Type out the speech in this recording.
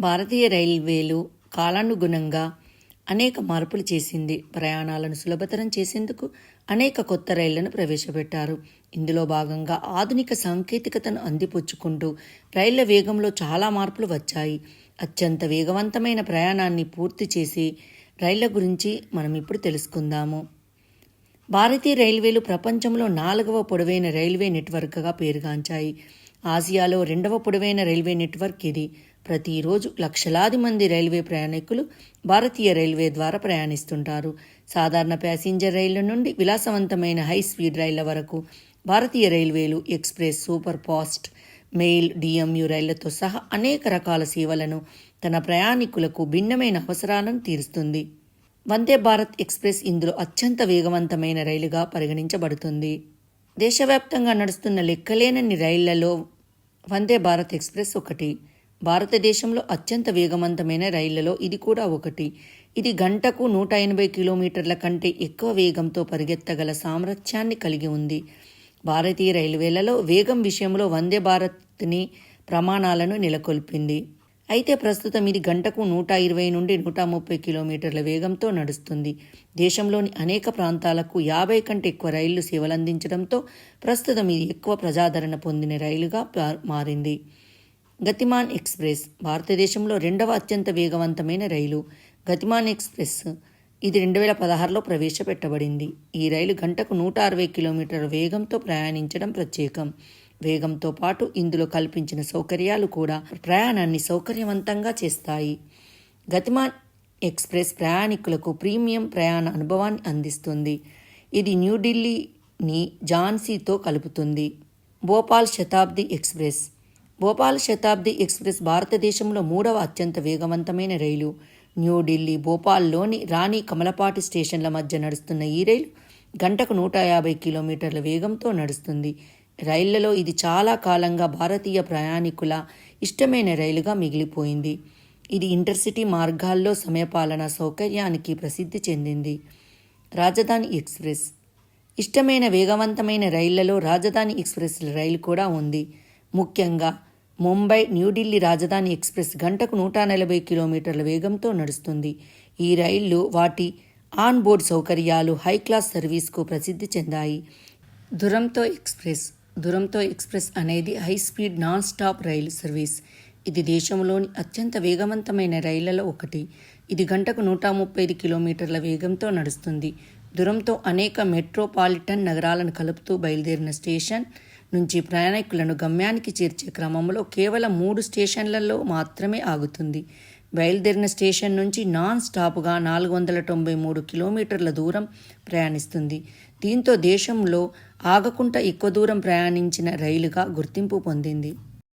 భారతీయ రైల్వేలు కాలానుగుణంగా అనేక మార్పులు చేసింది. ప్రయాణాలను సులభతరం చేసేందుకు అనేక కొత్త రైళ్ళను ప్రవేశపెట్టారు. ఇందులో భాగంగా ఆధునిక సాంకేతికతను అందిపుచ్చుకుంటూ రైళ్ళ వేగంలో చాలా మార్పులు వచ్చాయి. అత్యంత వేగవంతమైన ప్రయాణాన్ని పూర్తి చేసి రైళ్ళ గురించి మనం ఇప్పుడు తెలుసుకుందాము. భారతీయ రైల్వేలు ప్రపంచంలో నాలుగవ పొడవైన రైల్వే నెట్వర్క్గా పేరుగాంచాయి. ఆసియాలో రెండవ పొడవైన రైల్వే నెట్వర్క్ ఇది. ప్రతిరోజు లక్షలాది మంది రైల్వే ప్రయాణికులు భారతీయ రైల్వే ద్వారా ప్రయాణిస్తుంటారు. సాధారణ ప్యాసింజర్ రైళ్ళ నుండి విలాసవంతమైన హై స్పీడ్ రైళ్ళ వరకు భారతీయ రైల్వేలు express super fast mail DMU రైళ్ళతో సహా అనేక రకాల సేవలను తన ప్రయాణికులకు భిన్నమైన అవసరాలను తీరుస్తుంది. వందే భారత్ ఎక్స్ప్రెస్ ఇందులో అత్యంత వేగవంతమైన రైలుగా పరిగణించబడుతుంది. దేశవ్యాప్తంగా నడుస్తున్న లెక్కలేనన్ని రైళ్ళలో వందే భారత్ ఎక్స్ప్రెస్ ఒకటి. భారతదేశంలో అత్యంత వేగవంతమైన రైళ్ళలో ఇది కూడా ఒకటి. ఇది గంటకు నూట ఎనభై కిలోమీటర్ల కంటే ఎక్కువ వేగంతో పరిగెత్తగల సామర్థ్యాన్ని కలిగి ఉంది. భారతీయ రైల్వేలలో వేగం విషయంలో వందే భారత్ని ప్రమాణాలను నెలకొల్పింది. అయితే ప్రస్తుతం ఇది గంటకు నూట ఇరవై నుండి నూట ముప్పై కిలోమీటర్ల వేగంతో నడుస్తుంది. దేశంలోని అనేక ప్రాంతాలకు యాభై కంటే ఎక్కువ రైళ్ళు సేవలందించడంతో ప్రస్తుతం ఇది ఎక్కువ ప్రజాదరణ పొందిన రైలుగా మారింది. గతిమాన్ ఎక్స్ప్రెస్ భారతదేశంలో రెండవ అత్యంత వేగవంతమైన రైలు. గతిమాన్ ఎక్స్ప్రెస్ ఇది రెండు వేల పదహారులో ప్రవేశపెట్టబడింది. ఈ రైలు గంటకు నూట అరవై కిలోమీటర్ల వేగంతో ప్రయాణించడం ప్రత్యేకం. వేగంతో పాటు ఇందులో కల్పించిన సౌకర్యాలు కూడా ప్రయాణాన్ని సౌకర్యవంతంగా చేస్తాయి. గతిమాన్ ఎక్స్ప్రెస్ ప్రయాణికులకు ప్రీమియం ప్రయాణ అనుభవాన్ని అందిస్తుంది. ఇది న్యూఢిల్లీని ఝాన్సీతో కలుపుతుంది. భోపాల్ శతాబ్ది ఎక్స్ప్రెస్ భోపాల్ శతాబ్ది ఎక్స్ప్రెస్ భారతదేశంలో మూడవ అత్యంత వేగవంతమైన రైలు. న్యూఢిల్లీ భోపాల్లోని రాణి కమలపాటి స్టేషన్ల మధ్య నడుస్తున్న ఈ రైలు గంటకు నూట యాభై కిలోమీటర్ల వేగంతో నడుస్తుంది. రైళ్ళలో ఇది చాలా కాలంగా భారతీయ ప్రయాణికుల ఇష్టమైన రైలుగా మిగిలిపోయింది. ఇది ఇంటర్సిటీ మార్గాల్లో సమయపాలన సౌకర్యానికి ప్రసిద్ధి చెందింది. రాజధాని ఎక్స్ప్రెస్. ఇష్టమైన వేగవంతమైన రైళ్ళలో రాజధాని ఎక్స్ప్రెస్ రైలు కూడా ఉంది. ముఖ్యంగా ముంబై న్యూఢిల్లీ రాజధాని ఎక్స్ప్రెస్ గంటకు నూట నలభై కిలోమీటర్ల వేగంతో నడుస్తుంది. ఈ రైళ్ళు వాటి ఆన్ బోర్డ్ సౌకర్యాలు హై క్లాస్ సర్వీస్కు ప్రసిద్ధి చెందాయి. దురంతో ఎక్స్ప్రెస్ దురంతో ఎక్స్ప్రెస్ అనేది హై స్పీడ్ నాన్ స్టాప్ రైలు సర్వీస్. ఇది దేశంలోని అత్యంత వేగవంతమైన రైళ్ళలో ఒకటి. ఇది గంటకు నూట ముప్పై ఐదు కిలోమీటర్ల వేగంతో నడుస్తుంది. దురంతో అనేక మెట్రోపాలిటన్ నగరాలను కలుపుతూ బయలుదేరిన స్టేషన్ నుంచి ప్రయాణికులను గమ్యానికి చేర్చే క్రమంలో కేవలం మూడు స్టేషన్లలో మాత్రమే ఆగుతుంది. బయలుదేరిన స్టేషన్ నుంచి నాన్ స్టాప్గా నాలుగు వందల తొంభై మూడు కిలోమీటర్ల దూరం ప్రయాణిస్తుంది. దీంతో దేశంలో ఆగకుండా ఎక్కువ దూరం ప్రయాణించిన రైలుగా గుర్తింపు పొందింది.